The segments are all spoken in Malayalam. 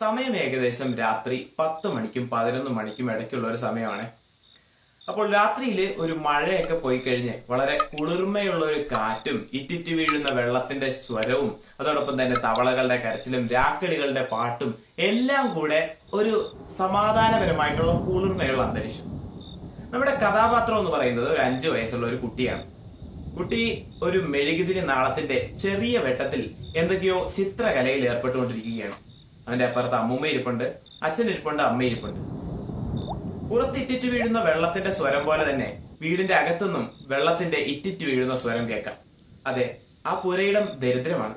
സമയം ഏകദേശം രാത്രി പത്ത് മണിക്കും പതിനൊന്ന് മണിക്കും ഇടയ്ക്കുള്ള ഒരു സമയമാണ്. അപ്പോൾ രാത്രിയിൽ ഒരു മഴയൊക്കെ പോയി കഴിഞ്ഞ് വളരെ കുളിർമയുള്ള ഒരു കാറ്റും ഇറ്റിറ്റ് വീഴുന്ന വെള്ളത്തിന്റെ സ്വരവും അതോടൊപ്പം തന്നെ തവളകളുടെ കരച്ചിലും രാക്കിളികളുടെ പാട്ടും എല്ലാം കൂടെ ഒരു സമാധാനപരമായിട്ടുള്ള കുളിർമയുള്ള അന്തരീക്ഷം. നമ്മുടെ കഥാപാത്രം എന്ന് പറയുന്നത് ഒരു അഞ്ചു വയസ്സുള്ള ഒരു കുട്ടിയാണ്. കുട്ടി ഒരു മെഴുകുതിരി നാളത്തിന്റെ ചെറിയ വെട്ടത്തിൽ എന്തൊക്കെയോ ചിത്രകലയിൽ ഏർപ്പെട്ടുകൊണ്ടിരിക്കുകയാണ്. അവന്റെ അപ്പുറത്ത് അമ്മൂമ്മ ഇരിപ്പുണ്ട് അച്ഛൻ ഇരിപ്പുണ്ട് അമ്മ ഇരിപ്പുണ്ട്. പുറത്തിറ്റിറ്റ് വീഴുന്ന വെള്ളത്തിന്റെ സ്വരം പോലെ തന്നെ വീടിന്റെ അകത്തുനിന്നും വെള്ളത്തിന്റെ ഇറ്റിറ്റ് വീഴുന്ന സ്വരം കേൾക്കാം. അതെ ആ പുരയിടം ദരിദ്രമാണ്.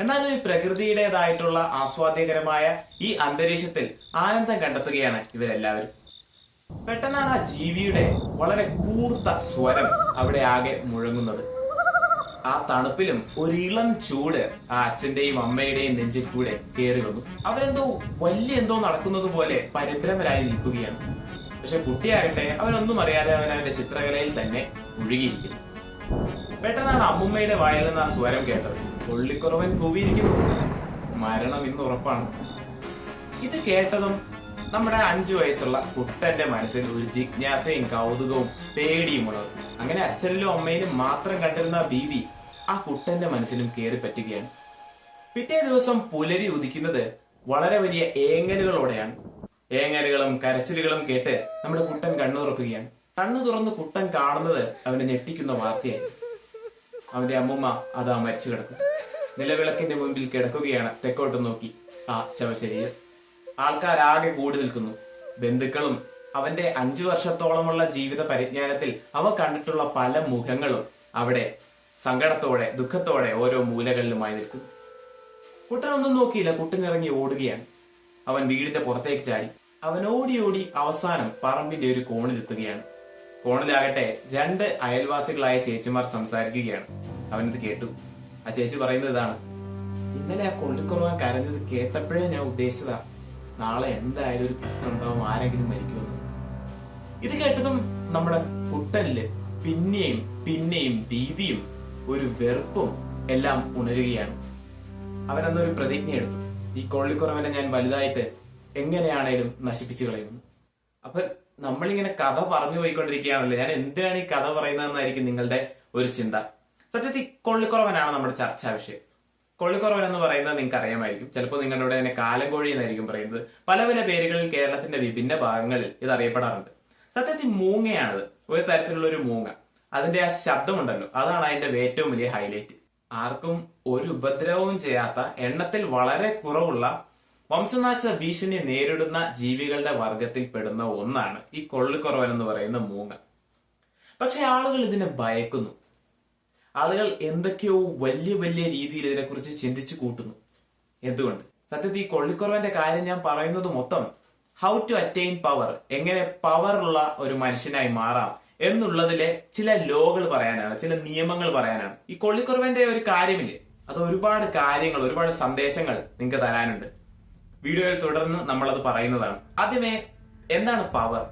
എന്നാലും ഈ പ്രകൃതിയുടേതായിട്ടുള്ള ആസ്വാദ്യകരമായ ഈ അന്തരീക്ഷത്തിൽ ആനന്ദം കണ്ടെത്തുകയാണ് ഇവരെല്ലാവരും. പെട്ടെന്നാണ് ആ ജീവിയുടെ വളരെ കൂർത്ത സ്വരം അവിടെ ആകെ മുഴങ്ങുന്നത്. ആ തണുപ്പിലും ഒരിളം ചൂട് ആ അച്ഛന്റെയും അമ്മയുടെയും നെഞ്ചിൽ കൂടെ കയറി വന്നു. അവരെന്തോ വലിയ എന്തോ നടക്കുന്നത് പോലെ പരിഭ്രമരായി നിൽക്കുകയാണ്. പക്ഷെ കുട്ടിയാകട്ടെ അവനൊന്നും അറിയാതെ അവൻ അവന്റെ ചിത്രകലയിൽ തന്നെ മുഴുകിയിരിക്കുന്നു. പെട്ടെന്നാണ് അമ്മുമ്മയുടെ വായിൽ നിന്ന് ആ സ്വരം കേട്ടത്. പൊള്ളിക്കുറവൻ കൂവിയിരിക്കുന്നു. മരണം ഇന്ന് ഉറപ്പാണ്. ഇത് കേട്ടതും നമ്മുടെ അഞ്ചു വയസ്സുള്ള കുട്ടന്റെ മനസ്സിൽ ഒരു ജിജ്ഞാസയും കൗതുകവും പേടിയും ഉള്ളത്. അങ്ങനെ അച്ഛനിലും അമ്മയിലും മാത്രം കണ്ടിരുന്ന ഭീതി ആ കുട്ടന്റെ മനസ്സിലും കയറി പറ്റുകയാണ്. പിറ്റേ ദിവസം പുലരി ഉദിക്കുന്നത് വളരെ വലിയ ഏങ്ങലുകളോടെയാണ്. ഏങ്ങലുകളും കരച്ചിലുകളും കേട്ട് നമ്മുടെ കുട്ടൻ കണ്ണു തുറക്കുകയാണ് കണ്ണു തുറന്ന് കുട്ടൻ കാണുന്നത് അവനെ ഞെട്ടിക്കുന്ന വാർത്തയായി. അവന്റെ അമ്മൂമ്മ അതാ മരിച്ചു കിടക്കും. നിലവിളക്കിന്റെ മുൻപിൽ കിടക്കുകയാണ് തെക്കോട്ട് നോക്കി ആ ശവശരീരം. ആൾക്കാരാകെ കൂടി നിൽക്കുന്നു. ബന്ധുക്കളും അവന്റെ അഞ്ചു വർഷത്തോളമുള്ള ജീവിത പരിജ്ഞാനത്തിൽ അവ കണ്ടിട്ടുള്ള പല മുഖങ്ങളും അവിടെ സങ്കടത്തോടെ ദുഃഖത്തോടെ ഓരോ മൂലകളിലുമായി നിൽക്കുന്നു. കുട്ടനൊന്നും നോക്കിയില്ല. കുട്ടനിറങ്ങി ഓടുകയാണ്. അവൻ വീടിന്റെ പുറത്തേക്ക് ചാടി. അവൻ ഓടി ഓടി അവസാനം പറമ്പിന്റെ ഒരു കോണിലെത്തുകയാണ് കോണിലാകട്ടെ രണ്ട് അയൽവാസികളായ ചേച്ചിമാർ സംസാരിക്കുകയാണ്. അവനത് കേട്ടു. ആ ചേച്ചി പറയുന്നത് ഇതാണ്. ഇന്നലെ ആ കൊള്ളിക്കുറവാൻ കരഞ്ഞത് കേട്ടപ്പോഴേ ഞാൻ ഉദ്ദേശിച്ചതാ. നാളെ എന്തായാലും ഒരു പ്രശ്നം ഉണ്ടാവും ആരെങ്കിലും മരിക്കുമെന്ന് ഇത് കേട്ടതും നമ്മുടെ കുട്ടനിൽ പിന്നെയും പിന്നെയും ഭീതിയും ഒരു വെറുപ്പും എല്ലാം ഉണരുകയാണ്. അവനന്നൊരു പ്രതിജ്ഞ എടുത്തു. ഈ കൊള്ളിക്കുറവനെ ഞാൻ വലുതായിട്ട് എങ്ങനെയാണേലും നശിപ്പിച്ചു കളയുന്നു. അപ്പൊ നമ്മളിങ്ങനെ കഥ പറഞ്ഞു പോയിക്കൊണ്ടിരിക്കുകയാണല്ലോ. ഞാൻ എന്തിനാണ് ഈ കഥ പറയുന്നതെന്നായിരിക്കും നിങ്ങളുടെ ഒരു ചിന്ത. സത്യത്തിൽ കൊള്ളിക്കുറവനാണ് നമ്മുടെ ചർച്ചാ വിഷയം. കൊള്ളിക്കുറവൻ എന്ന് പറയുന്നത് നിങ്ങൾക്ക് അറിയാമായിരിക്കും ചിലപ്പോൾ നിങ്ങളുടെ ഇവിടെ തന്നെ കാലങ്കോഴി എന്നായിരിക്കും പറയുന്നത്. പല പല പേരുകളിൽ കേരളത്തിന്റെ വിഭിന്ന ഭാഗങ്ങളിൽ ഇത് അറിയപ്പെടാറുണ്ട്. സത്യത്തിൽ മൂങ്ങയാണത്. ഒരു തരത്തിലുള്ള ഒരു മൂങ്ങ. അതിന്റെ ആ ശബ്ദമുണ്ടല്ലോ. അതാണ് അതിന്റെ ഏറ്റവും വലിയ ഹൈലൈറ്റ് ആർക്കും ഒരു ഉപദ്രവവും ചെയ്യാത്ത എണ്ണത്തിൽ വളരെ കുറവുള്ള വംശനാശ ഭീഷണി നേരിടുന്ന ജീവികളുടെ വർഗത്തിൽ പെടുന്ന ഒന്നാണ് ഈ കൊള്ളിക്കുറവൻ എന്ന് പറയുന്ന മൂങ്ങ. പക്ഷെ ആളുകൾ ഇതിനെ ഭയക്കുന്നു. ആളുകൾ എന്തൊക്കെയോ വലിയ വലിയ രീതിയിൽ ഇതിനെക്കുറിച്ച് ചിന്തിച്ചു കൂട്ടുന്നു. എന്തുകൊണ്ട്? സത്യത്തിൽ ഈ കൊള്ളിക്കുറവന്റെ കാര്യം ഞാൻ പറയുന്നത് മൊത്തം ഹൗ ടു അറ്റൈൻ പവർ എങ്ങനെ പവർ ഉള്ള ഒരു മനുഷ്യനായി മാറാം എന്നുള്ളതിലെ ചില ലോകൾ പറയാനാണ് ചില നിയമങ്ങൾ പറയാനാണ്. ഈ കൊള്ളിക്കുറവന്റെ ഒരു കാര്യമില്ലേ? അത് ഒരുപാട് കാര്യങ്ങൾ ഒരുപാട് സന്ദേശങ്ങൾ നിങ്ങൾക്ക് തരാനുണ്ട്. വീഡിയോയിൽ തുടർന്ന് നമ്മളത് പറയുന്നതാണ്. ആദ്യമേ എന്താണ് പവർ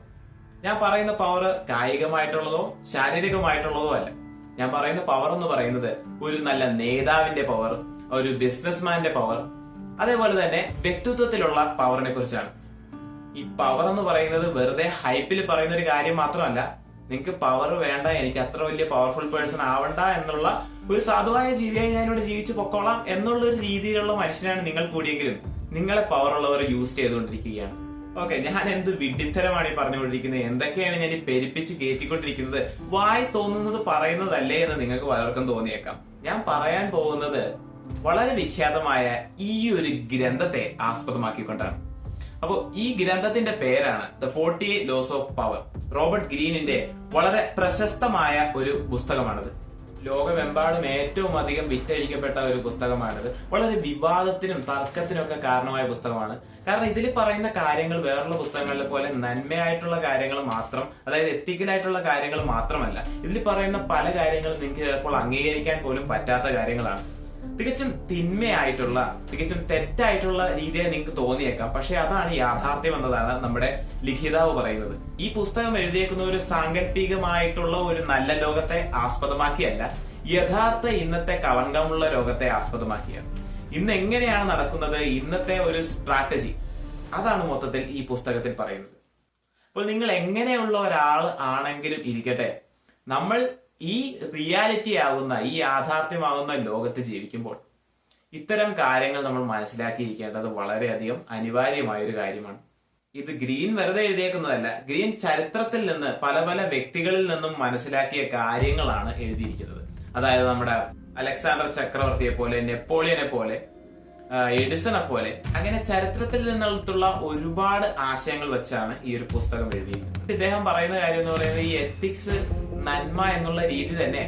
ഞാൻ പറയുന്ന പവർ കായികമായിട്ടുള്ളതോ ശാരീരികമായിട്ടുള്ളതോ അല്ല. ഞാൻ പറയുന്ന പവർ എന്ന് പറയുന്നത് ഒരു നല്ല നേതാവിന്റെ പവർ ഒരു ബിസിനസ്മാന്റെ പവർ അതേപോലെ തന്നെ വ്യക്തിത്വത്തിലുള്ള പവറിനെ കുറിച്ചാണ്. ഈ പവർ എന്ന് പറയുന്നത് വെറുതെ ഹൈപ്പിൽ പറയുന്ന ഒരു കാര്യം മാത്രമല്ല നിങ്ങൾക്ക് പവർ വേണ്ട എനിക്ക് അത്ര വലിയ പവർഫുൾ പേഴ്സൺ ആവണ്ട എന്നുള്ള ഒരു സാധുവായ ജീവിയായി ഞാൻ ഇവിടെ ജീവിച്ച് പൊക്കോളാം എന്നുള്ള ഒരു രീതിയിലുള്ള മനുഷ്യനാണ് നിങ്ങൾ കൂടിയെങ്കിലും നിങ്ങളെ പവർ ഉള്ളവർ യൂസ് ചെയ്തുകൊണ്ടിരിക്കുകയാണ്. ഓക്കെ ഞാൻ എന്ത് വിഡിത്തരമാണ് ഈ പറഞ്ഞുകൊണ്ടിരിക്കുന്നത്? എന്തൊക്കെയാണ് ഞാൻ ഈ പെരുപ്പിച്ച് കയറ്റിക്കൊണ്ടിരിക്കുന്നത്? വായി തോന്നുന്നത് പറയുന്നതല്ലേ എന്ന് നിങ്ങൾക്ക് പലർക്കും തോന്നിയേക്കാം. ഞാൻ പറയാൻ പോകുന്നത് വളരെ വിഖ്യാതമായ ഈ ഒരു ഗ്രന്ഥത്തെ ആസ്പദമാക്കിക്കൊണ്ടാണ് അപ്പോൾ ഈ ഗ്രന്ഥത്തിന്റെ പേരാണ് the forty laws of power Robert ഗ്രീനിന്റെ വളരെ പ്രശസ്തമായ ഒരു പുസ്തകമാണിത്. ലോകമെമ്പാടും ഏറ്റവും അധികം വിറ്റഴിക്കപ്പെട്ട ഒരു പുസ്തകമാണിത്. വളരെ വിവാദത്തിനും തർക്കത്തിനും ഒക്കെ കാരണമായ പുസ്തകമാണ്. കാരണം ഇതിൽ പറയുന്ന കാര്യങ്ങൾ വേറുള്ള പുസ്തകങ്ങളിലെ പോലെ നന്മയായിട്ടുള്ള കാര്യങ്ങൾ മാത്രം അതായത് എത്തിക്കലായിട്ടുള്ള കാര്യങ്ങൾ മാത്രമല്ല. ഇതിൽ പറയുന്ന പല കാര്യങ്ങളും നിങ്ങൾക്ക് ചിലപ്പോൾ അംഗീകരിക്കാൻ പോലും പറ്റാത്ത കാര്യങ്ങളാണ്. തികച്ചും തിന്മയായിട്ടുള്ള തികച്ചും തെറ്റായിട്ടുള്ള രീതിയെ നിങ്ങൾക്ക് തോന്നിയേക്കാം. പക്ഷെ അതാണ് യാഥാർത്ഥ്യം എന്നതാണ് നമ്മുടെ ലിഖിതാവ് പറയുന്നത്. ഈ പുസ്തകം എഴുതിയേക്കുന്ന ഒരു സാങ്കല്പികമായിട്ടുള്ള ഒരു നല്ല ലോകത്തെ ആസ്പദമാക്കിയല്ല യഥാർത്ഥ ഇന്നത്തെ കളങ്കമുള്ള ലോകത്തെ ആസ്പദമാക്കിയാണ് ഇന്ന് എങ്ങനെയാണ് നടക്കുന്നത് ഇന്നത്തെ ഒരു സ്ട്രാറ്റജി അതാണ് മൊത്തത്തിൽ ഈ പുസ്തകത്തിൽ പറയുന്നത്. അപ്പോൾ നിങ്ങൾ എങ്ങനെയുള്ള ഒരാൾ ആണെങ്കിലും ഇരിക്കട്ടെ. നമ്മൾ ഈ റിയാലിറ്റി ആകുന്ന ഈ യാഥാർത്ഥ്യമാകുന്ന ലോകത്ത് ജീവിക്കുമ്പോൾ ഇത്തരം കാര്യങ്ങൾ നമ്മൾ മനസ്സിലാക്കിയിരിക്കേണ്ടത് വളരെയധികം അനിവാര്യമായ ഒരു കാര്യമാണ്. ഇത് ഗ്രീൻ വെറുതെ എഴുതിയേക്കുന്നതല്ല ഗ്രീൻ ചരിത്രത്തിൽ നിന്ന് പല പല വ്യക്തികളിൽ നിന്നും മനസ്സിലാക്കിയ കാര്യങ്ങളാണ് എഴുതിയിരിക്കുന്നത്. അതായത് നമ്മുടെ അലക്സാണ്ടർ ചക്രവർത്തിയെ പോലെ നെപ്പോളിയനെ പോലെ എഡിസണെ പോലെ അങ്ങനെ ചരിത്രത്തിൽ നിന്നുള്ള ഒരുപാട് ആശയങ്ങൾ വെച്ചാണ് ഈ ഒരു പുസ്തകം എഴുതിയിരിക്കുന്നത്. ഇദ്ദേഹം പറയുന്ന കാര്യം എന്ന് പറയുന്നത് ഈ എത്തിക്സ് നന്മ എന്നുള്ള രീതി തന്നെ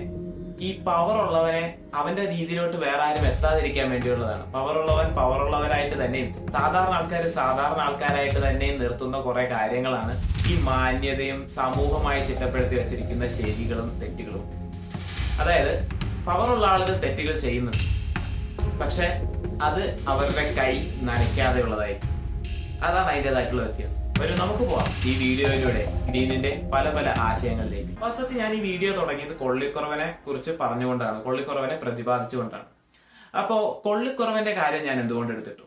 ഈ പവർ ഉള്ളവനെ അവന്റെ രീതിയിലോട്ട് വേറെ ആരും എത്താതിരിക്കാൻ വേണ്ടിയുള്ളതാണ്. പവർ ഉള്ളവൻ പവർ ഉള്ളവരായിട്ട് തന്നെയും സാധാരണ ആൾക്കാർ സാധാരണ ആൾക്കാരായിട്ട് തന്നെയും നിർത്തുന്ന കുറെ കാര്യങ്ങളാണ് ഈ മാന്യതയും സമൂഹമായി ചിട്ടപ്പെടുത്തി വെച്ചിരിക്കുന്ന ശരികളും തെറ്റുകളും. അതായത് പവർ ഉള്ള ആളുകൾ തെറ്റുകൾ ചെയ്യുന്നുണ്ട്. പക്ഷെ അത് അവരുടെ കൈ നനയ്ക്കാതെയുള്ളതായിരിക്കും. അതാണ് അതിന്റെതായിട്ടുള്ള വ്യത്യാസം. വരും നമുക്ക് പോവാം. ഈ വീഡിയോയിലൂടെ ഗ്രീനിന്റെ പല പല ആശയങ്ങളിലേക്ക് വാസ്തവത്തിൽ ഞാൻ ഈ വീഡിയോ തുടങ്ങിയത് കൊള്ളിക്കുറവനെ കുറിച്ച് പറഞ്ഞുകൊണ്ടാണ് കൊള്ളിക്കുറവനെ പ്രതിപാദിച്ചുകൊണ്ടാണ്. അപ്പോ കൊള്ളിക്കുറവന്റെ കാര്യം ഞാൻ എന്തുകൊണ്ട് എടുത്തിട്ടു?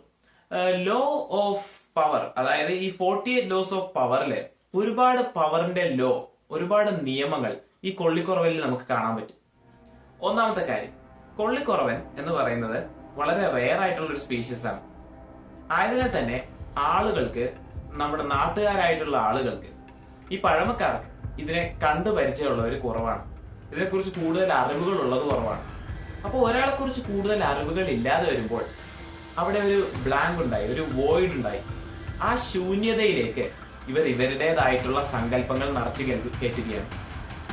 ലോ ഓഫ് പവർ അതായത് ഈ ഫോർട്ടി എയ്റ്റ് ലോസ് ഓഫ് പവറിൽ ഒരുപാട് പവറിന്റെ ലോ ഒരുപാട് നിയമങ്ങൾ ഈ കൊള്ളിക്കുറവിൽ നമുക്ക് കാണാൻ പറ്റും. ഒന്നാമത്തെ കാര്യം കൊള്ളിക്കുറവൻ എന്ന് പറയുന്നത് വളരെ റെയർ ആയിട്ടുള്ള ഒരു സ്പീഷീസ് ആണ്. ആയതിനാൽ തന്നെ ആളുകൾക്ക് നമ്മുടെ നാട്ടുകാരായിട്ടുള്ള ആളുകൾക്ക് ഈ പഴമക്കാർക്ക് ഇതിനെ കണ്ടു പരിചയമുള്ളവർ കുറവാണ്. ഇതിനെക്കുറിച്ച് കൂടുതൽ അറിവുകൾ ഉള്ളത് കുറവാണ്. അപ്പോൾ ഒരാളെക്കുറിച്ച് കൂടുതൽ അറിവുകൾ ഇല്ലാതെ വരുമ്പോൾ അവിടെ ഒരു ബ്ലാങ്ക് ഉണ്ടായി ഒരു വോയിഡ് ഉണ്ടായി. ആ ശൂന്യതയിലേക്ക് ഇവർ ഇവരുടേതായിട്ടുള്ള സങ്കല്പങ്ങൾ നിറച്ച് കയറ്റുകയാണ്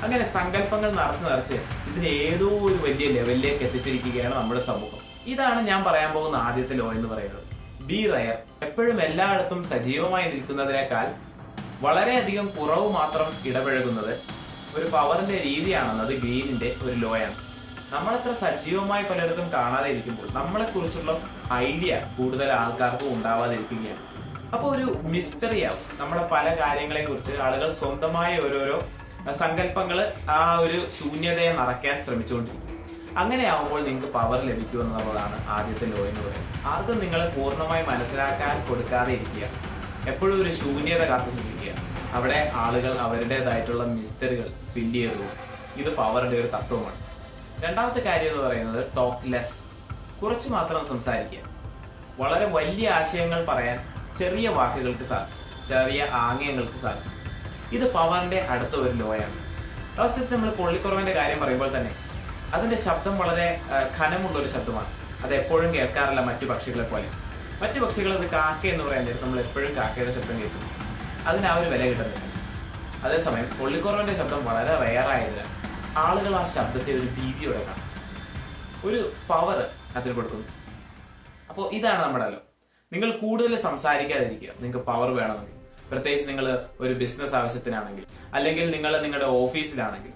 അങ്ങനെ സങ്കല്പങ്ങൾ നിറച്ച് നിറച്ച് ഇതിന് ഏതോ ഒരു വലിയ ലെവലിലേക്ക് എത്തിച്ചിരിക്കുകയാണ് നമ്മുടെ സമൂഹം. ഇതാണ് ഞാൻ പറയാൻ പോകുന്ന ആദ്യത്തെ ലോ എന്ന് പറയുന്നത്. ബി റയർ എപ്പോഴും എല്ലായിടത്തും സജീവമായി നിൽക്കുന്നതിനേക്കാൾ വളരെയധികം കുറവ് മാത്രം ഇടപഴകുന്നത് ഒരു പവറിന്റെ രീതിയാണെന്നത് ഗ്രീനിന്റെ ഒരു ലോയാണ്. നമ്മളത്ര സജീവമായി പലയിടത്തും കാണാതെ ഇരിക്കുമ്പോൾ നമ്മളെ കുറിച്ചുള്ള ഐഡിയ കൂടുതൽ ആൾക്കാർക്കും ഉണ്ടാവാതിരിക്കുകയാണ്. അപ്പോൾ ഒരു മിസ്റ്ററിയാവും നമ്മുടെ പല കാര്യങ്ങളെക്കുറിച്ച് ആളുകൾ സ്വന്തമായ ഓരോരോ സങ്കല്പങ്ങൾ ആ ഒരു ശൂന്യതയെ നിറയ്ക്കാൻ ശ്രമിച്ചുകൊണ്ടിരിക്കും. അങ്ങനെ ആവുമ്പോൾ നിങ്ങൾക്ക് പവർ ലഭിക്കും എന്നുള്ളതാണ് ആദ്യത്തെ ലോ എന്ന് പറയുന്നത്. ആർക്കും നിങ്ങളെ പൂർണമായി മനസ്സിലാക്കാൻ കൊടുക്കാതെ ഇരിക്കുക. എപ്പോഴും ഒരു ശൂന്യത കാത്തു സൂക്ഷിക്കുക. അവിടെ ആളുകൾ അവരുടേതായിട്ടുള്ള മിസ്റ്ററികൾ ഫില്ല് ചെയ്തു. ഇത് പവറിന്റെ ഒരു തത്വമാണ്. രണ്ടാമത്തെ കാര്യം എന്ന് പറയുന്നത് ടോക്ക് ലെസ് കുറച്ച് മാത്രം സംസാരിക്കുക. വളരെ വലിയ ആശയങ്ങൾ പറയാൻ ചെറിയ വാക്കുകൾക്ക് സാധിക്കും ചെറിയ ആംഗ്യങ്ങൾക്ക് സാധിക്കും. ഇത് പവറിന്റെ അടുത്ത ഒരു ലോയാണ് അവസ്ഥത്തിൽ നമ്മൾ കൊള്ളിക്കുറവിന്റെ കാര്യം പറയുമ്പോൾ തന്നെ അതിന്റെ ശബ്ദം വളരെ ഘനമുള്ള ഒരു ശബ്ദമാണ്. അത് എപ്പോഴും കേൾക്കാറില്ല മറ്റു പക്ഷികളെ പോലെ. മറ്റു പക്ഷികൾ അത് കാക്ക എന്ന് പറയാൻ നമ്മൾ എപ്പോഴും കാക്കയുടെ ശബ്ദം കേൾക്കുന്നു അതിന് ആ ഒരു വില കിട്ടുന്നില്ല. അതേസമയം പൊള്ളിക്കുറവിന്റെ ശബ്ദം വളരെ റയറായതിനാൽ ആളുകൾ ആ ശബ്ദത്തെ ഒരു ഭീതിയോടെ കാണും. ഒരു പവർ അതിൽ കൊടുക്കുന്നു. അപ്പോൾ ഇതാണ് നമ്മുടെ അലോ. നിങ്ങൾ കൂടുതൽ സംസാരിക്കാതിരിക്കുക. നിങ്ങൾക്ക് പവർ വേണമെങ്കിൽ. പ്രത്യേകിച്ച് നിങ്ങൾ ഒരു ബിസിനസ് ആവശ്യത്തിനാണെങ്കിൽ അല്ലെങ്കിൽ നിങ്ങൾ നിങ്ങളുടെ ഓഫീസിലാണെങ്കിൽ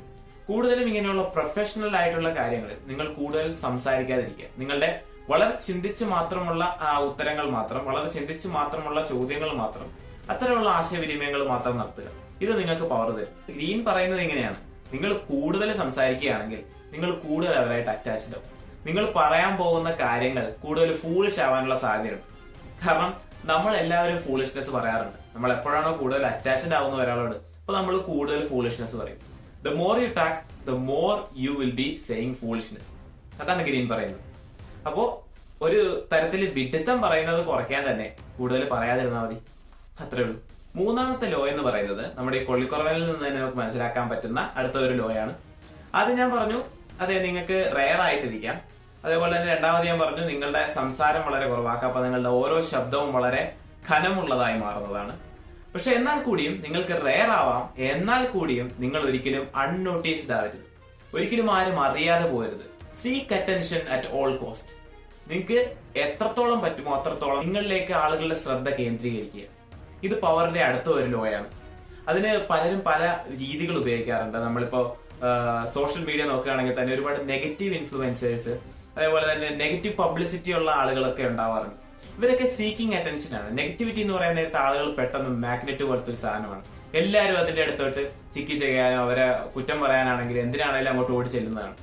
കൂടുതലും ഇങ്ങനെയുള്ള പ്രൊഫഷണൽ ആയിട്ടുള്ള കാര്യങ്ങൾ നിങ്ങൾ കൂടുതൽ സംസാരിക്കാതിരിക്കുക. നിങ്ങളുടെ വളരെ ചിന്തിച്ച് മാത്രമുള്ള ഉത്തരങ്ങൾ മാത്രം വളരെ ചിന്തിച്ച് മാത്രമുള്ള ചോദ്യങ്ങൾ മാത്രം അത്തരമുള്ള ആശയവിനിമയങ്ങൾ മാത്രം നടത്തുക. ഇത് നിങ്ങൾക്ക് പവർ തരും. ഗ്രീൻ പറയുന്നത് ഇങ്ങനെയാണ്. നിങ്ങൾ കൂടുതൽ സംസാരിക്കുകയാണെങ്കിൽ നിങ്ങൾ കൂടുതൽ അവരായിട്ട് അറ്റാച്ച്ഡ് ആവും. നിങ്ങൾ പറയാൻ പോകുന്ന കാര്യങ്ങൾ കൂടുതൽ ഫൂളിഷ് ആവാനുള്ള സാധ്യതയുണ്ട്. കാരണം നമ്മൾ എല്ലാവരും ഫൂളിഷ്നെസ് പറയാറുണ്ട്. നമ്മൾ എപ്പോഴാണോ കൂടുതൽ അറ്റാച്ച്ഡ് ആവുന്ന ഒരാളോട് അപ്പൊ നമ്മൾ കൂടുതൽ ഫൂളിഷ്നെസ് പറയും. The more you talk the more you will be saying foolishness അതാണ് ഗ്രീൻ പറയുന്നത്. അപ്പോ ഒരു തരത്തിൽ വിഡിത്തം പറയുന്നത് കുറയ്ക്കാൻ തന്നെ കൂടുതൽ പറയാതിരുന്നാൽ മതി. അത്രേ ഉള്ളൂ. മൂന്നാമത്തെ ലോ എന്ന് പറയുന്നത് നമ്മുടെ ഈ കൊള്ളിക്കുറവനിൽ നിന്ന് തന്നെ നമുക്ക് മനസ്സിലാക്കാൻ പറ്റുന്ന അടുത്ത ഒരു ലോയാണ് അത് ഞാൻ പറഞ്ഞു അതെ നിങ്ങൾക്ക് റെയർ ആയിട്ടിരിക്കാം. അതേപോലെ തന്നെ രണ്ടാമത് ഞാൻ പറഞ്ഞു നിങ്ങളുടെ സംസാരം വളരെ കുറവാക്കാം അപ്പൊ നിങ്ങളുടെ ഓരോ ശബ്ദവും വളരെ ഘനമുള്ളതായി മാറുന്നതാണ്. പക്ഷെ എന്നാൽ കൂടിയും നിങ്ങൾക്ക് റെയർ ആവാം. എന്നാൽ കൂടിയും നിങ്ങൾ ഒരിക്കലും അൺനോട്ടീസ്ഡ് ആവരുത്. ഒരിക്കലും ആരും അറിയാതെ പോരുത് seek attention at all cost നിങ്ങൾക്ക് എത്രത്തോളം പറ്റുമോ അത്രത്തോളം നിങ്ങളിലേക്ക് ആളുകളുടെ ശ്രദ്ധ കേന്ദ്രീകരിക്കുക. ഇത് പവറിന്റെ അടുത്ത ഒരു ലോയാണ്. അതിന് പലരും പല രീതികൾ ഉപയോഗിക്കാറുണ്ട്. നമ്മളിപ്പോ സോഷ്യൽ മീഡിയ നോക്കുകയാണെങ്കിൽ തന്നെ ഒരുപാട് നെഗറ്റീവ് ഇൻഫ്ലുവൻസേഴ്സ് അതേപോലെ തന്നെ നെഗറ്റീവ് പബ്ലിസിറ്റി ഉള്ള ആളുകളൊക്കെ ഉണ്ടാവാറുണ്ട്. ഇവരൊക്കെ സീക്കിംഗ് അറ്റൻഷൻ ആണ്. നെഗറ്റിവിറ്റി എന്ന് പറയുന്ന നേരത്തെ ആളുകൾ പെട്ടെന്ന് മാഗ്നറ്റ് പോലത്തെ ഒരു സാധനമാണ്. എല്ലാവരും അതിന്റെ അടുത്തോട്ട് ചിക്കി ചെയ്യാനോ അവരെ കുറ്റം പറയാനാണെങ്കിൽ എന്തിനാണെങ്കിലും അങ്ങോട്ട് ഓടി ചെല്ലുന്നതാണ്.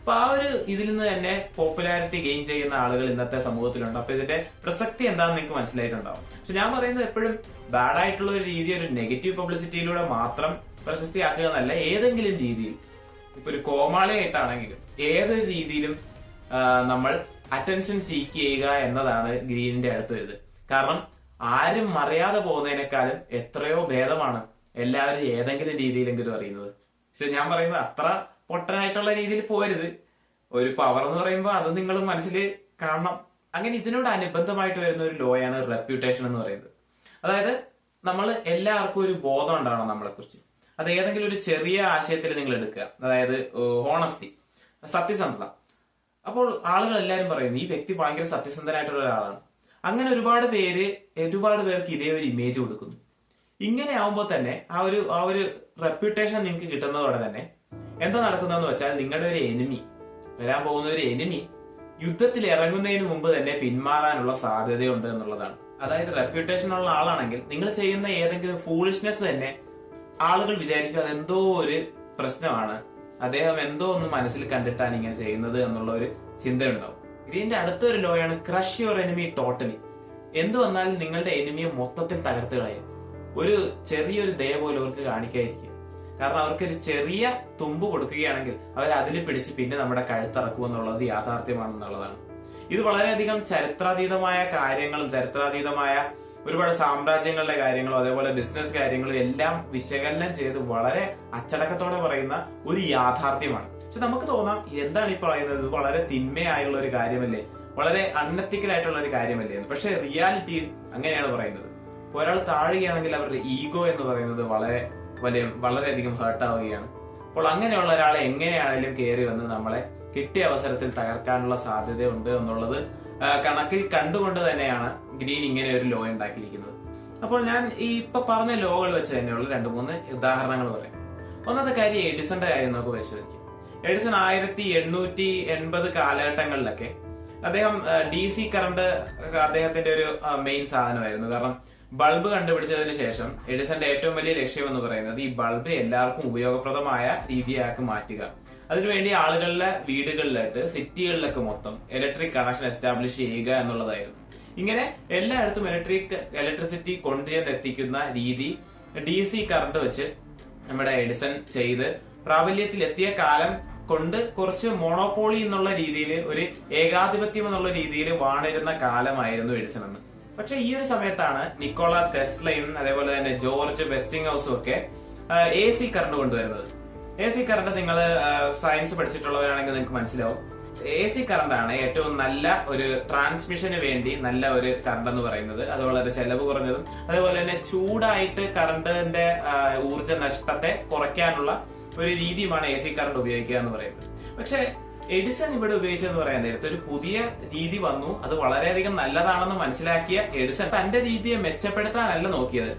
അപ്പൊ ആ ഒരു ഇതിൽ നിന്ന് തന്നെ പോപ്പുലാരിറ്റി ഗെയിൻ ചെയ്യുന്ന ആളുകൾ ഇന്നത്തെ സമൂഹത്തിലുണ്ട്. അപ്പൊ ഇതിന്റെ പ്രസക്തി എന്താണെന്ന് നിങ്ങൾക്ക് മനസ്സിലായിട്ടുണ്ടാവും. പക്ഷെ ഞാൻ പറയുന്നത് എപ്പോഴും ബാഡ് ആയിട്ടുള്ള ഒരു രീതി ഒരു നെഗറ്റീവ് പബ്ലിസിറ്റിയിലൂടെ മാത്രം പ്രശസ്തിയാക്കുക എന്നല്ല ഏതെങ്കിലും രീതിയിൽ. ഇപ്പൊ ഒരു കോമാളിയായിട്ടാണെങ്കിലും ഏതൊരു രീതിയിലും നമ്മൾ അറ്റൻഷൻ സീക്ക് ചെയ്യുക എന്നതാണ് ഗ്രീനിന്റെ അടുത്ത് വരുന്നത്. കാരണം ആരും അറിയാതെ പോകുന്നതിനേക്കാളും എത്രയോ ഭേദമാണ് എല്ലാവരും ഏതെങ്കിലും രീതിയിലെങ്കിലും അറിയുന്നത്. പക്ഷെ ഞാൻ പറയുന്നത് അത്ര പൊട്ടനായിട്ടുള്ള രീതിയിൽ പോരുത്. ഒരു പവർ എന്ന് പറയുമ്പോൾ അത് നിങ്ങൾ മനസ്സിൽ കാണണം. അങ്ങനെ ഇതിനോട് അനുബന്ധമായിട്ട് വരുന്ന ഒരു ലോയാണ് റെപ്യൂട്ടേഷൻ എന്ന് പറയുന്നത്. അതായത് നമ്മൾ എല്ലാവർക്കും ഒരു ബോധം ഉണ്ടാവണം നമ്മളെ കുറിച്ച് അത് ഏതെങ്കിലും ഒരു ചെറിയ ആശയത്തിൽ നിങ്ങൾ എടുക്കുക. അതായത് ഹോണസ്റ്റി സത്യസന്ധത. അപ്പോൾ ആളുകൾ എല്ലാവരും പറയും ഈ വ്യക്തി ഭയങ്കര സത്യസന്ധനായിട്ടുള്ള ഒരാളാണ്. അങ്ങനെ ഒരുപാട് പേര് ഒരുപാട് പേർക്ക് ഇതേ ഒരു ഇമേജ് കൊടുക്കുന്നു. ഇങ്ങനെ ആവുമ്പോൾ തന്നെ ആ ഒരു ആ ഒരു റെപ്യൂട്ടേഷൻ നിങ്ങൾക്ക് കിട്ടുന്നതോടെ തന്നെ എന്താ നടക്കുന്നതെന്ന് വെച്ചാൽ നിങ്ങളുടെ ഒരു എനിമി വരാൻ പോകുന്ന ഒരു എനിമി യുദ്ധത്തിൽ ഇറങ്ങുന്നതിന് മുമ്പ് തന്നെ പിന്മാറാനുള്ള സാധ്യതയുണ്ട് എന്നുള്ളതാണ്. അതായത് റെപ്യൂട്ടേഷൻ ഉള്ള ആളാണെങ്കിൽ നിങ്ങൾ ചെയ്യുന്ന ഏതെങ്കിലും ഫൂളിഷ്നെസ് തന്നെ ആളുകൾ വിചാരിക്കും അതെന്തോ ഒരു പ്രശ്നമാണ്. അദ്ദേഹം എന്തോ ഒന്ന് മനസ്സിൽ കണ്ടിട്ടാണ് ഇങ്ങനെ ചെയ്യുന്നത് എന്നുള്ള ഒരു ചിന്തയുണ്ടാവും. ഇതിന്റെ അടുത്തൊരു ലോയാണ് ക്രഷ് യുവർ എനിമി ടോട്ടലി എന്ത് വന്നാലും നിങ്ങളുടെ എനിമിയെ മൊത്തത്തിൽ തകർത്ത് കളയും. ഒരു ചെറിയൊരു ദയ പോലും അവർക്ക് കാണിക്കാതിരിക്കുക. കാരണം അവർക്ക് ഒരു ചെറിയ തുമ്പ് കൊടുക്കുകയാണെങ്കിൽ അവർ അതിൽ പിടിച്ച് പിന്നെ നമ്മുടെ കഴുത്തിറക്കും എന്നുള്ളത് യാഥാർത്ഥ്യമാണെന്നുള്ളതാണ്. ഇത് വളരെയധികം ചരിത്രാതീതമായ കാര്യങ്ങളും ചരിത്രാതീതമായ ഒരുപാട് സാമ്രാജ്യങ്ങളുടെ കാര്യങ്ങളും അതേപോലെ ബിസിനസ് കാര്യങ്ങളും എല്ലാം വിശകലനം ചെയ്ത് വളരെ അച്ചടക്കത്തോടെ പറയുന്ന ഒരു യാഥാർത്ഥ്യമാണ്. പക്ഷെ നമുക്ക് തോന്നാം എന്താണ് ഈ പറയുന്നത്? വളരെ തിന്മയായുള്ള ഒരു കാര്യമല്ലേ? വളരെ അൺഎത്തിക്കൽ ആയിട്ടുള്ള ഒരു കാര്യമല്ലേ പക്ഷെ റിയാലിറ്റി അങ്ങനെയാണ് പറയുന്നത്. ഒരാൾ താഴുകയാണെങ്കിൽ അവരുടെ ഈഗോ എന്ന് പറയുന്നത് വളരെ വലിയ വളരെയധികം ഹേർട്ട് ആവുകയാണ്. അപ്പോൾ അങ്ങനെയുള്ള ഒരാളെ എങ്ങനെയാണെങ്കിലും കയറി വന്ന് നമ്മളെ കിട്ടിയ അവസരത്തിൽ തകർക്കാനുള്ള സാധ്യതയുണ്ട് എന്നുള്ളത് കണക്കിൽ കണ്ടുകൊണ്ട് തന്നെയാണ് ഗ്രീൻ ഇങ്ങനെ ഒരു ലോ ഉണ്ടാക്കിയിരിക്കുന്നത്. അപ്പോൾ ഞാൻ ഈ ഇപ്പൊ പറഞ്ഞ ലോകൾ വെച്ച് തന്നെയുള്ള രണ്ട് മൂന്ന് ഉദാഹരണങ്ങൾ പറയാം. ഒന്നാമത്തെ കാര്യം എഡിസന്റെ കാര്യം നമുക്ക് പരിശോധിക്കാം. എഡിസൺ ആയിരത്തി എണ്ണൂറ്റി എൺപത് കാലഘട്ടങ്ങളിലൊക്കെ അദ്ദേഹം ഡി സി കറണ്ട് അദ്ദേഹത്തിന്റെ ഒരു മെയിൻ സാധനമായിരുന്നു. കാരണം ബൾബ് കണ്ടുപിടിച്ചതിന് ശേഷം എഡിസന്റെ ഏറ്റവും വലിയ ലക്ഷ്യം എന്ന് പറയുന്നത് ഈ ബൾബ് എല്ലാവർക്കും ഉപയോഗപ്രദമായ രീതിയാക്കി മാറ്റുക. അതിനുവേണ്ടി ആളുകളിലെ വീടുകളിലായിട്ട് സിറ്റികളിലൊക്കെ മൊത്തം ഇലക്ട്രിക് കണക്ഷൻ എസ്റ്റാബ്ലിഷ് ചെയ്യുക എന്നുള്ളതായിരുന്നു. ഇങ്ങനെ എല്ലായിടത്തും ഇലക്ട്രിക് ഇലക്ട്രിസിറ്റി കൊണ്ടുചെന്ന് എത്തിക്കുന്ന രീതി ഡി സി കറണ്ട് വെച്ച് നമ്മുടെ എഡിസൺ ചെയ്ത് പ്രാബല്യത്തിൽ എത്തിയ കാലം കൊണ്ട് കുറച്ച് മോണോപോളി എന്നുള്ള രീതിയിൽ ഒരു ഏകാധിപത്യം എന്നുള്ള രീതിയിൽ വാണിരുന്ന കാലമായിരുന്നു എഡിസൺ എന്ന്. പക്ഷെ ഈ ഒരു സമയത്താണ് നിക്കോള ടെസ്ലയും അതേപോലെ തന്നെ ജോർജ് വെസ്റ്റിംഗ് ഹൗസും ഒക്കെ എ സി കറണ്ട് കൊണ്ടുവരുന്നത്. എ സി കറണ്ട് നിങ്ങൾ സയൻസ് പഠിച്ചിട്ടുള്ളവരാണെങ്കിൽ നിങ്ങൾക്ക് മനസ്സിലാവും. എ സി കറണ്ട് ആണ് ഏറ്റവും നല്ല ഒരു ട്രാൻസ്മിഷന് വേണ്ടി നല്ല ഒരു കറണ്ട് എന്ന് പറയുന്നത്. അത് വളരെ ചെലവ് കുറഞ്ഞതും അതേപോലെ തന്നെ ചൂടായിട്ട് കറണ്ടിന്റെ ഊർജ നഷ്ടത്തെ കുറയ്ക്കാനുള്ള ഒരു രീതിയുമാണ് എ സി കറണ്ട് ഉപയോഗിക്കുക എന്ന് പറയുന്നത്. പക്ഷെ എഡിസൺ ഇവിടെ ഉപയോഗിച്ചെന്ന് പറയാൻ നേരത്തെ ഒരു പുതിയ രീതി വന്നു. അത് വളരെയധികം നല്ലതാണെന്ന് മനസ്സിലാക്കിയ എഡിസൺ തന്റെ രീതിയെ മെച്ചപ്പെടുത്താനല്ല നോക്കിയത്.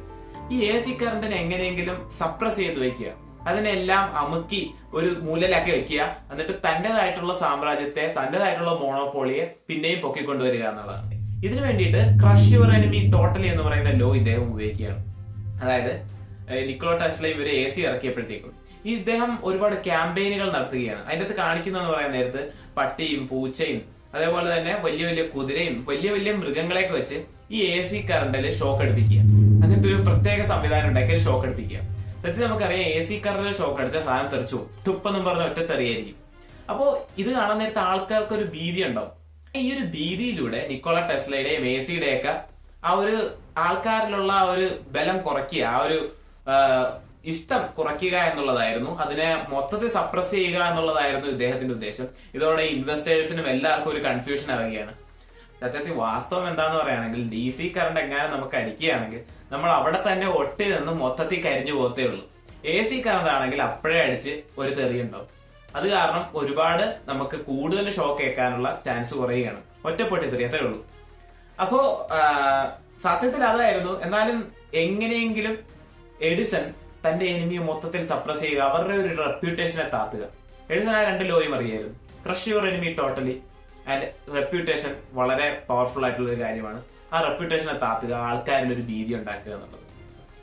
ഈ എ സി കറണ്ടിനെ എങ്ങനെയെങ്കിലും സപ്രസ് ചെയ്ത് വെക്കുക അതിനെല്ലാം അമുക്കി ഒരു മൂലയിലാക്കി വെക്കുക. എന്നിട്ട് തന്റേതായിട്ടുള്ള സാമ്രാജ്യത്തെ തന്റേതായിട്ടുള്ള മോണോപോളിയെ പിന്നെയും പൊക്കിക്കൊണ്ടുവരിക എന്നുള്ളതാണ്. ഇതിനു വേണ്ടിയിട്ട് ക്രഷ് യുവർ എനിമി ടോട്ടലി എന്ന് പറയുന്ന ലോ ഇദ്ദേഹം ഉപയോഗിക്കുകയാണ്. അതായത് നിക്കോ ടെസ്ല ഇവർ എ സി ഇറക്കിയപ്പോഴത്തേക്കും. ഈ ഇദ്ദേഹം ഒരുപാട് ക്യാമ്പയിനുകൾ നടത്തുകയാണ്. അതിന്റെ അകത്ത് കാണിക്കുന്നതെന്ന് പറയുന്ന നേരത്ത് പട്ടിയും പൂച്ചയും അതേപോലെ തന്നെ വലിയ വലിയ കുതിരയും വലിയ വലിയ മൃഗങ്ങളെയൊക്കെ വെച്ച് ഈ എ സി കറണ്ടിൽ ഷോക്ക് അടുപ്പിക്കുക. അങ്ങനത്തെ ഒരു പ്രത്യേക സംവിധാനം ഉണ്ടാക്കി ഷോക്ക് അടുപ്പിക്കുക. സത്യത്തിൽ നമുക്കറിയാം എ സി കറണ്ടിൽ ഷോക്ക് അടിച്ച സാധനം തെറിച്ചു. തുപ്പെന്നും പറഞ്ഞ ഒറ്റ തെറിയായിരിക്കും അപ്പോ ഇത് കാണാൻ നേരത്തെ ആൾക്കാർക്ക് ഒരു ഭീതി ഉണ്ടാവും. ഈ ഒരു ഭീതിയിലൂടെ നിക്കോള ടെസ്ലയുടെയും എ സിയുടെയൊക്കെ ആ ഒരു ആൾക്കാരിലുള്ള ആ ഒരു ബലം കുറയ്ക്കുക ആ ഒരു ഇഷ്ടം കുറയ്ക്കുക എന്നുള്ളതായിരുന്നു. അതിനെ മൊത്തത്തിൽ സപ്രസ് ചെയ്യുക എന്നുള്ളതായിരുന്നു ഇദ്ദേഹത്തിന്റെ ഉദ്ദേശം. ഇതോടെ ഇൻവെസ്റ്റേഴ്സിനും എല്ലാവർക്കും ഒരു കൺഫ്യൂഷൻ ആവുകയാണ്. സത്യത്തിൽ വാസ്തവം എന്താന്ന് പറയുകയാണെങ്കിൽ ഡി സി കറണ്ട് എങ്ങനെ നമുക്ക് അടിക്കുകയാണെങ്കിൽ നമ്മൾ അവിടെ തന്നെ ഒട്ടി നിന്ന് മൊത്തത്തിൽ കരിഞ്ഞു പോകത്തേ ഉള്ളൂ. എ സി കറണ്ടാണെങ്കിൽ അപ്പോഴേ അടിച്ച് ഒരു തെറി ഉണ്ടാവും. അത് കാരണം ഒരുപാട് നമുക്ക് കൂടുതൽ ഷോക്ക് ഏൽക്കാനുള്ള ചാൻസ് കുറയുകയാണ്. ഒറ്റപ്പെട്ടി തെറി അത്രേ ഉള്ളൂ. അപ്പോ സത്യത്തിൽ അതായിരുന്നു. എന്നാലും എങ്ങനെയെങ്കിലും എഡിസൺ തന്റെ എനിമിയെ മൊത്തത്തിൽ സപ്രസ് ചെയ്യുക അവരുടെ ഒരു റെപ്യൂട്ടേഷനെ താത്തുക. എഡിസൺ ആ രണ്ട് ലോയും അറിയായിരുന്നു crush your enemy totally and reputation വളരെ പവർഫുൾ ആയിട്ടുള്ള ഒരു കാര്യമാണ്. ആ റെപ്യൂട്ടേഷനെ താത്തുക ആൾക്കാരിൽ ഒരു ഭീതി ഉണ്ടാക്കുക എന്നുള്ളത്.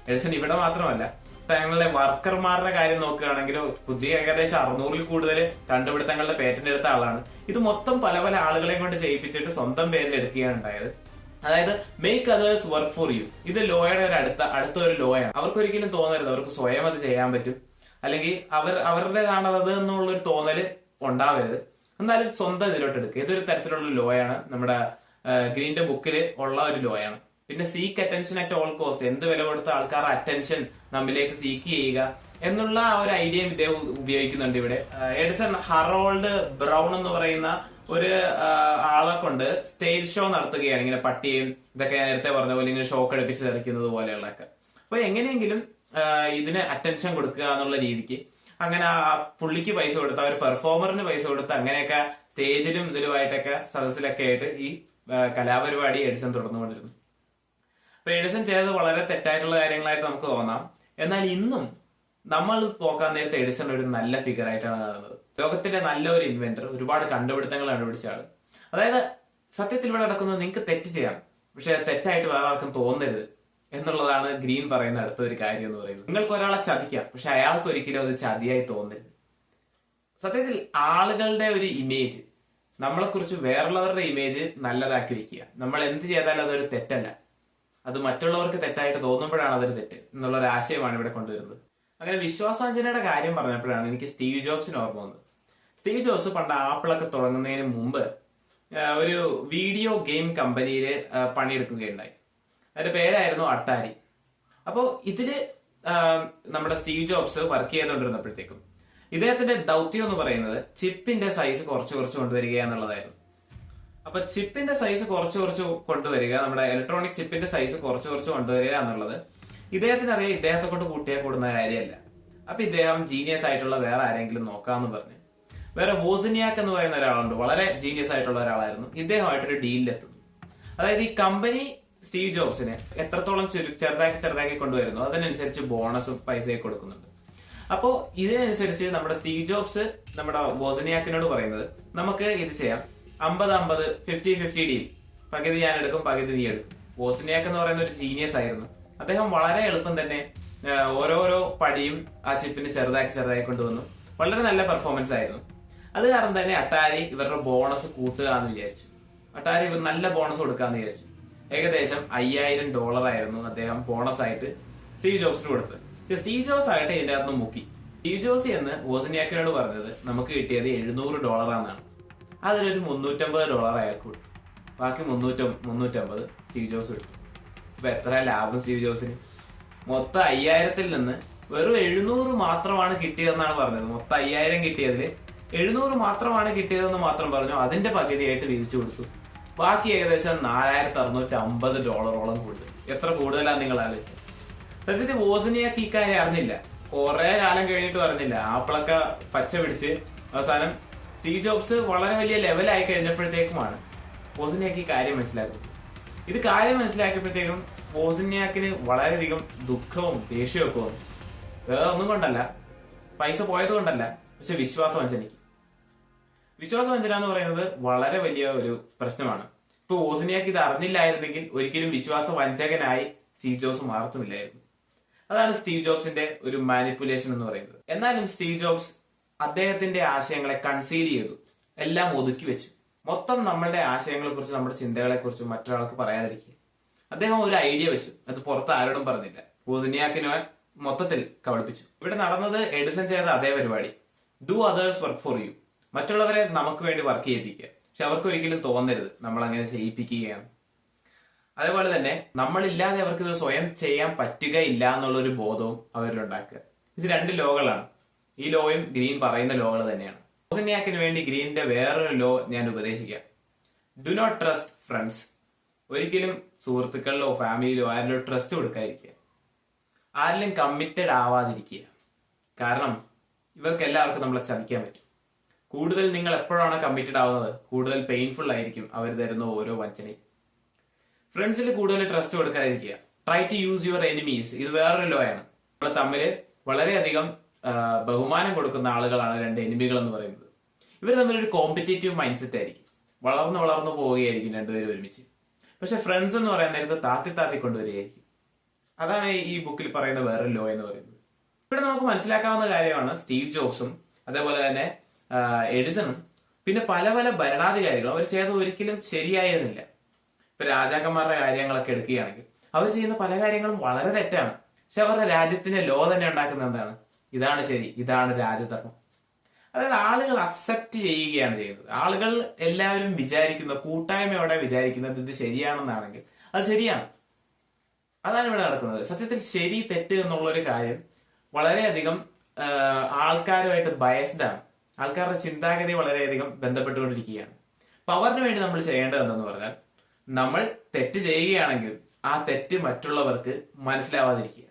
എഡിസൺ ഇവിടെ മാത്രമല്ല തങ്ങളുടെ വർക്കർമാരുടെ കാര്യം നോക്കുകയാണെങ്കിൽ പുതിയ ഏകദേശം അറുന്നൂറിൽ കൂടുതൽ കണ്ടുപിടുത്തങ്ങളുടെ പേറ്റന്റ് എടുത്ത ആളാണ്. ഇത് മൊത്തം പല പല ആളുകളെയും കൊണ്ട് ചെയ്യിപ്പിച്ചിട്ട് സ്വന്തം പേരിൽ എടുക്കുകയാണ് ഉണ്ടായത്. അതായത് make others work for you ഇത് ലോയുടെ ഒരു അടുത്ത അടുത്ത ഒരു ലോയാണ്. അവർക്ക് ഒരിക്കലും തോന്നരുത്. അവർക്ക് സ്വയം അത് ചെയ്യാൻ പറ്റും. അല്ലെങ്കിൽ അവർ അവരുടേതാണ് അത് എന്നുള്ളൊരു തോന്നൽ ഉണ്ടാവരുത്. എന്നാലും സ്വന്തം ഇതിലോട്ട് എടുക്കുക. ഇതൊരു തരത്തിലുള്ള ലോയാണ് നമ്മുടെ ഗ്രീന്റെ ബുക്കിൽ ഉള്ള ഒരു ലോയാണ്. പിന്നെ seek attention at all cost എന്ത് വില കൊടുത്ത ആൾക്കാർ അറ്റൻഷൻ നമ്മിലേക്ക് സീക്ക് ചെയ്യുക എന്നുള്ള ആ ഒരു ഐഡിയയും ഇദ്ദേഹം ഉപയോഗിക്കുന്നുണ്ട് ഇവിടെ. എഡിസൺ ഹറോൾഡ് ബ്രൗൺ എന്ന് പറയുന്ന ഒരു ആളെ കൊണ്ട് സ്റ്റേജ് ഷോ നടത്തുകയാണ്. ഇങ്ങനെ പട്ടിയും ഇതൊക്കെ നേരത്തെ പറഞ്ഞ പോലെ ഇങ്ങനെ ഷോക്ക് അടുപ്പിച്ച് തെറിക്കുന്നത് പോലെയുള്ളതൊക്കെ. അപ്പൊ എങ്ങനെയെങ്കിലും ഇതിന് അറ്റൻഷൻ കൊടുക്കുക എന്നുള്ള രീതിക്ക് അങ്ങനെ ആ പുള്ളിക്ക് പൈസ കൊടുത്ത് ആ ഒരു പെർഫോമറിന് പൈസ കൊടുത്ത് അങ്ങനെയൊക്കെ സ്റ്റേജിലും ഇതിലുമായിട്ടൊക്കെ സദസ്സിലൊക്കെ ആയിട്ട് ഈ കലാപരിപാടി എഡിസൺ തുടർന്നുകൊണ്ടിരുന്നു. അപ്പൊ എഡിസൺ ചെയ്തത് വളരെ തെറ്റായിട്ടുള്ള കാര്യങ്ങളായിട്ട് നമുക്ക് തോന്നാം. എന്നാൽ ഇന്നും നമ്മൾ നോക്കാൻ നേരത്തെ എഡിസൺ ഒരു നല്ല ഫിഗർ ആയിട്ടാണ് കാണുന്നത്. ലോകത്തിന്റെ നല്ല ഒരു ഇൻവെന്റർ ഒരുപാട് കണ്ടുപിടുത്തങ്ങൾ കണ്ടുപിടിച്ച ആൾ. അതായത് സത്യത്തിൽ ഇവിടെ നടക്കുന്നത് നിങ്ങൾക്ക് തെറ്റ് ചെയ്യാം. പക്ഷെ തെറ്റായിട്ട് വേറെ ആർക്കും തോന്നരുത് എന്നുള്ളതാണ് ഗ്രീൻ പറയുന്ന അടുത്ത ഒരു കാര്യം എന്ന് പറയുന്നത്. നിങ്ങൾക്ക് ഒരാളെ ചതിക്കാം പക്ഷെ അയാൾക്ക് ഒരിക്കലും അത് ചതിയായി തോന്നരുത്. സത്യത്തിൽ ആളുകളുടെ ഒരു ഇമേജ് നമ്മളെക്കുറിച്ച് വേറുള്ളവരുടെ ഇമേജ് നല്ലതാക്കി വെക്കുക. നമ്മൾ എന്ത് ചെയ്താലും അതൊരു തെറ്റല്ല. അത് മറ്റുള്ളവർക്ക് തെറ്റായിട്ട് തോന്നുമ്പോഴാണ് അതൊരു തെറ്റ് എന്നുള്ള ഒരു ആശയമാണ് ഇവിടെ കൊണ്ടുവരുന്നത്. അങ്ങനെ വിശ്വാസാഞ്ജനയുടെ കാര്യം പറഞ്ഞപ്പോഴാണ് എനിക്ക് സ്റ്റീവ് ജോബ്സിന് ഓർമ്മ വന്നത്. സ്റ്റീവ് ജോബ്സ് പണ്ട് ആപ്പിളൊക്കെ തുടങ്ങുന്നതിന് മുമ്പ് ഒരു വീഡിയോ ഗെയിം കമ്പനിയിൽ പണിയെടുക്കുകയുണ്ടായി. അതിന്റെ പേരായിരുന്നു അട്ടാരി. അപ്പോൾ ഇതിൽ നമ്മുടെ സ്റ്റീവ് ജോബ്സ് വർക്ക് ചെയ്തുകൊണ്ടിരുന്നപ്പോഴത്തേക്കും ഇദ്ദേഹത്തിന്റെ ദൗത്യം എന്ന് പറയുന്നത് ചിപ്പിന്റെ സൈസ് കുറച്ച് കുറച്ച് കൊണ്ടുവരിക എന്നുള്ളതായിരുന്നു. അപ്പൊ ചിപ്പിന്റെ സൈസ് കുറച്ച് കുറച്ച് കൊണ്ടുവരിക നമ്മുടെ ഇലക്ട്രോണിക് ചിപ്പിന്റെ സൈസ് കുറച്ച് കുറച്ച് കൊണ്ടുവരിക എന്നുള്ളത് ഇദ്ദേഹത്തിന് അറിയാം ഇദ്ദേഹത്തെ കൊണ്ട് കൂട്ടിയാൽ കൂടുന്ന കാര്യമല്ല. അപ്പൊ ഇദ്ദേഹം ജീനിയസ് ആയിട്ടുള്ള വേറെ ആരെങ്കിലും നോക്കാന്ന് പറഞ്ഞു. വേറെ വോസിനിയാക്ക് എന്ന് പറയുന്ന ഒരാളുണ്ട് വളരെ ജീനിയസ് ആയിട്ടുള്ള ഒരാളായിരുന്നു. ഇദ്ദേഹമായിട്ടൊരു ഡീലിലെത്തുന്നു അതായത് ഈ കമ്പനി സ്റ്റീവ് ജോബ്സിനെ എത്രത്തോളം ചെറുതാക്കി ചെറുതാക്കി കൊണ്ടുവരുന്നു അതിനനുസരിച്ച് ബോണസും പൈസയൊക്കെ കൊടുക്കുന്നുണ്ട്. അപ്പോ ഇതിനനുസരിച്ച് നമ്മുടെ സ്റ്റീവ് ജോബ്സ് നമ്മുടെ ബോസനിയാക്കിനോട് പറയുന്നത് നമുക്ക് ഇത് ചെയ്യാം. അമ്പത് അമ്പത് ഫിഫ്റ്റി ഫിഫ്റ്റി ഡീൽ പകുതി ഞാൻ എടുക്കും പകുതി നീ എടുക്കും. ബോസനിയാക്ക് എന്ന് പറയുന്ന ഒരു ജീനിയസ് ആയിരുന്നു. അദ്ദേഹം വളരെ എളുപ്പം തന്നെ ഓരോരോ പടിയും ആ ചിപ്പിന് ചെറുതാക്കി ചെറുതാക്കി കൊണ്ടുവന്നു. വളരെ നല്ല പെർഫോമൻസ് ആയിരുന്നു. അത് കാരണം തന്നെ അട്ടാരി ഇവരുടെ ബോണസ് കൂട്ടുക എന്ന് വിചാരിച്ചു. അട്ടാരി ഇവർ നല്ല ബോണസ് കൊടുക്കാന്ന് വിചാരിച്ചു. ഏകദേശം അയ്യായിരം ഡോളർ ആയിരുന്നു അദ്ദേഹം ബോണസ് ആയിട്ട് സ്റ്റീവ് ജോബ്സിന് കൊടുത്തത്. സ്റ്റീവ് ജോസ് ആകട്ടെ ഇതിന്റെ അകത്ത് മുക്കി. സ്റ്റീവ് ജോസ് എന്ന് ഓസിനിയാക്കിനോട് പറഞ്ഞത് നമുക്ക് കിട്ടിയത് എഴുന്നൂറ് ഡോളറാണെന്നാണ് അതിലൊരു മുന്നൂറ്റമ്പത് ഡോളർ അയാൾക്ക് ബാക്കി മുന്നൂറ്റ മുന്നൂറ്റമ്പത് സ്റ്റീവ് ജോസ് എടുത്തു. ഇപ്പൊ എത്ര ലാഭം സ്റ്റീവ് ജോസിന്? മൊത്തം അയ്യായിരത്തിൽ നിന്ന് വെറും എഴുന്നൂറ് മാത്രമാണ് കിട്ടിയതെന്നാണ് പറഞ്ഞത്. മൊത്തം അയ്യായിരം കിട്ടിയതിൽ എഴുന്നൂറ് മാത്രമാണ് കിട്ടിയതെന്ന് മാത്രം പറഞ്ഞു. അതിന്റെ പകുതിയായിട്ട് വിധിച്ചു കൊടുത്തു. ബാക്കി ഏകദേശം നാലായിരത്തി അറുന്നൂറ്റി അമ്പത് ഡോളറോളം കൂടുതൽ എത്ര കൂടുതലാണ് നിങ്ങൾ ആലോചിച്ചത് സത്യത്തിൽ വോസിനിയാക്ക് ഈ കാര്യം അറിഞ്ഞില്ല. കുറെ കാലം കഴിഞ്ഞിട്ട് പറഞ്ഞില്ല ആപ്പിളൊക്കെ പച്ച പിടിച്ച് അവസാനം സി ജോബ്സ് വളരെ വലിയ ലെവലായി കഴിഞ്ഞപ്പോഴത്തേക്കുമാണ് വോസിനിയാക്ക് ഈ കാര്യം മനസ്സിലാക്കുന്നത് ഇത് കാര്യം മനസ്സിലാക്കിയപ്പോഴത്തേക്കും വോസിനിയാക്കിന് വളരെയധികം ദുഃഖവും ദേഷ്യവും ഒക്കെ വന്നു. വേറെ ഒന്നും കൊണ്ടല്ല. പൈസ പോയത് കൊണ്ടല്ല. പക്ഷെ വിശ്വാസവഞ്ചനയ്ക്ക്. വിശ്വാസവഞ്ചന എന്ന് പറയുന്നത് വളരെ വലിയ ഒരു പ്രശ്നമാണ്. ഇപ്പൊ ഓസിനിയാക്ക് ഇത് അറിഞ്ഞില്ലായിരുന്നെങ്കിൽ ഒരിക്കലും വിശ്വാസ സി ജോസ് മാറത്തുമില്ലായിരുന്നു. അതാണ് സ്റ്റീവ് ജോബ്സിന്റെ ഒരു മാനിപ്പുലേഷൻ എന്ന് പറയുന്നത്. എന്നാലും സ്റ്റീവ് ജോബ്സ് അദ്ദേഹത്തിന്റെ ആശയങ്ങളെ കൺസീൽ ചെയ്തു. എല്ലാം ഒതുക്കി വെച്ചു. മൊത്തം നമ്മളുടെ ആശയങ്ങളെ കുറിച്ച് നമ്മുടെ ചിന്തകളെ കുറിച്ച് മറ്റൊരാൾക്ക് പറയാതിരിക്കുക. അദ്ദേഹം ഒരു ഐഡിയ വെച്ചു. അത് പുറത്ത് ആരോടും പറഞ്ഞില്ല. ഓസിനിയാക്കിനെ മൊത്തത്തിൽ കബളിപ്പിച്ചു. ഇവിടെ നടന്നത് എഡിസൺ ചെയ്ത അതേ പരിപാടി. Do others work for you മറ്റുള്ളവരെ നമുക്ക് വേണ്ടി വർക്ക് ചെയ്യിപ്പിക്കുക. പക്ഷെ അവർക്ക് ഒരിക്കലും തോന്നരുത്. നമ്മൾ അങ്ങനെ ചെയ്യിപ്പിക്കുകയാണ്. അതേപോലെ തന്നെ നമ്മളില്ലാതെ അവർക്ക് ഇത് സ്വയം ചെയ്യാൻ പറ്റുകയില്ല എന്നുള്ള ഒരു ബോധവും അവരിലുണ്ടാക്കുക. ഇത് രണ്ട് ലോകളാണ്. ഈ ലോയും ഗ്രീൻ പറയുന്ന ലോകൾ തന്നെയാണ്. ഓസന്യാക്കിന് വേണ്ടി ഗ്രീനിന്റെ വേറൊരു ലോ ഞാൻ ഉപദേശിക്കാം. ഡു നോട്ട് ട്രസ്റ്റ് ഫ്രണ്ട്സ് ഒരിക്കലും സുഹൃത്തുക്കളിലോ ഫാമിലിയിലോ ആരിലോ ട്രസ്റ്റ് കൊടുക്കാതിരിക്കുക. ആരിലും കമ്മിറ്റഡ് ആവാതിരിക്കുക. കാരണം ഇവർക്ക് എല്ലാവർക്കും നമ്മളെ ചതിക്കാൻ പറ്റും. കൂടുതൽ നിങ്ങൾ എപ്പോഴാണ് കമ്മിറ്റഡ് ആവുന്നത് കൂടുതൽ പെയിൻഫുൾ ആയിരിക്കും അവർ തരുന്ന ഓരോ വഞ്ചനയും. ഫ്രണ്ട്സിൽ കൂടുതൽ trust കൊടുക്കാതിരിക്കുക. Try to use your enemies ഇത് വേറൊരു ലോ ആണ്. നമ്മൾ തമ്മിൽ വളരെയധികം ബഹുമാനം കൊടുക്കുന്ന ആളുകളാണ് രണ്ട് എനിമികൾ എന്ന് പറയുന്നത്. ഇവർ തമ്മിൽ ഒരു കോമ്പറ്റേറ്റീവ് മൈൻഡ് സെറ്റ് ആയിരിക്കും. വളർന്നു വളർന്നു പോവുകയായിരിക്കും രണ്ടുപേരും ഒരുമിച്ച്. പക്ഷെ ഫ്രണ്ട്സ് എന്ന് പറയാൻ നേരത്ത് താത്തി താത്തി കൊണ്ടുവരികയായിരിക്കും. അതാണ് ഈ ബുക്കിൽ പറയുന്ന വേറൊരു ലോ എന്ന് പറയുന്നത്. ഇവിടെ നമുക്ക് മനസ്സിലാക്കാവുന്ന കാര്യമാണ് സ്റ്റീവ് ജോബ്സും അതേപോലെ തന്നെ എഡിസണും പിന്നെ പല പല ഭരണാധികാരികളും. അവർ ചെയ്തത് ഒരിക്കലും ശരിയായിരുന്നില്ല. ഇപ്പൊ രാജാക്കന്മാരുടെ കാര്യങ്ങളൊക്കെ എടുക്കുകയാണെങ്കിൽ അവർ ചെയ്യുന്ന പല കാര്യങ്ങളും വളരെ തെറ്റാണ്. പക്ഷെ അവരുടെ രാജ്യത്തിന്റെ ലോ തന്നെ ഉണ്ടാക്കുന്ന എന്താണ്? ഇതാണ് ശരി ഇതാണ് രാജധർമ്മം. അതായത് ആളുകൾ അക്സെപ്റ്റ് ചെയ്യുകയാണ് ചെയ്യുന്നത്. ആളുകൾ എല്ലാവരും വിചാരിക്കുന്ന കൂട്ടായ്മയോടെ വിചാരിക്കുന്നത് ഇത് ശരിയാണെന്നാണെങ്കിൽ അത് ശരിയാണ്. അതാണ് ഇവിടെ നടക്കുന്നത്. സത്യത്തിൽ ശരി തെറ്റ് എന്നുള്ള ഒരു കാര്യം വളരെയധികം ആൾക്കാരുമായിട്ട് ബയസ്ഡ് ആണ്. ആൾക്കാരുടെ ചിന്താഗതി വളരെയധികം ബന്ധപ്പെട്ടുകൊണ്ടിരിക്കുകയാണ്. പവറിന് വേണ്ടി നമ്മൾ ചെയ്യേണ്ടത് എന്തെന്ന് പറഞ്ഞാൽ നമ്മൾ തെറ്റ് ചെയ്യുകയാണെങ്കിൽ ആ തെറ്റ് മറ്റുള്ളവർക്ക് മനസ്സിലാവാതിരിക്കുക.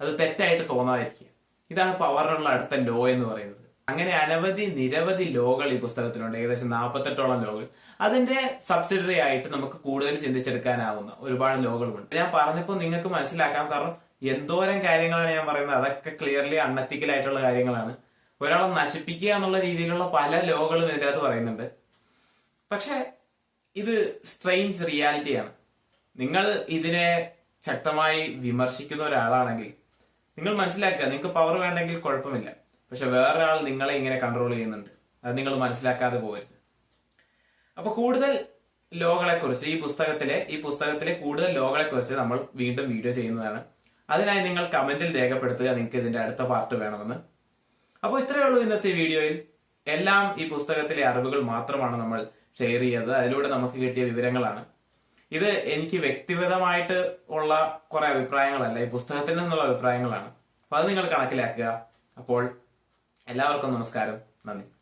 അത് തെറ്റായിട്ട് തോന്നാതിരിക്കുക. ഇതാണ് പവറിനുള്ള അടുത്ത ലോ എന്ന് പറയുന്നത്. അങ്ങനെ അനവധി നിരവധി ലോകൾ ഈ പുസ്തകത്തിലുണ്ട്. ഏകദേശം നാൽപ്പത്തെട്ടോളം ലോകൾ. അതിന്റെ സബ്സിഡറി ആയിട്ട് നമുക്ക് കൂടുതൽ ചിന്തിച്ചെടുക്കാനാവുന്ന ഒരുപാട് ലോകളുമുണ്ട്. ഞാൻ പറഞ്ഞപ്പോൾ നിങ്ങൾക്ക് മനസ്സിലാക്കാം. കാരണം എന്തോരം കാര്യങ്ങളാണ് ഞാൻ പറയുന്നത്. അതൊക്കെ ക്ലിയർലി അണ്ണത്തിക്കൽ ആയിട്ടുള്ള കാര്യങ്ങളാണ്. ഒരാളെ നശിപ്പിക്കുക എന്നുള്ള രീതിയിലുള്ള പല ലോകളും ഇതിന്റെ പറയുന്നുണ്ട്. പക്ഷെ ഇത് സ്ട്രെയിഞ്ച് റിയാലിറ്റിയാണ് നിങ്ങൾ ഇതിനെ ശക്തമായി വിമർശിക്കുന്ന ഒരാളാണെങ്കിൽ നിങ്ങൾ മനസ്സിലാക്കുക നിങ്ങൾക്ക് പവർ വേണ്ടെങ്കിൽ കുഴപ്പമില്ല. പക്ഷെ വേറൊരാൾ നിങ്ങളെ ഇങ്ങനെ കൺട്രോൾ ചെയ്യുന്നുണ്ട്. അത് നിങ്ങൾ മനസ്സിലാക്കാതെ പോകരുത്. അപ്പൊ കൂടുതൽ ലോകളെക്കുറിച്ച് ഈ പുസ്തകത്തിലെ ഈ പുസ്തകത്തിലെ കൂടുതൽ ലോകളെക്കുറിച്ച് നമ്മൾ വീണ്ടും വീഡിയോ ചെയ്യുന്നതാണ്. അതിനായി നിങ്ങൾ കമന്റിൽ രേഖപ്പെടുത്തുക നിങ്ങൾക്ക് ഇതിന്റെ അടുത്ത പാർട്ട് വേണമെന്ന്. അപ്പോൾ ഇത്രയേ ഉള്ളൂ ഇന്നത്തെ വീഡിയോയിൽ എല്ലാം ഈ പുസ്തകത്തിലെ അറിവുകൾ മാത്രമാണ് നമ്മൾ ഷെയർ ചെയ്തത് അതിലൂടെ നമുക്ക് കിട്ടിയ വിവരങ്ങളാണ്. ഇത് എനിക്ക് വ്യക്തിഗതമായിട്ട് ഉള്ള കുറെ അഭിപ്രായങ്ങളല്ല ഈ പുസ്തകത്തിൽ നിന്നുള്ള അഭിപ്രായങ്ങളാണ്. അപ്പൊ അത് നിങ്ങൾ കണക്കിലാക്കുക. അപ്പോൾ എല്ലാവർക്കും നമസ്കാരം. നന്ദി.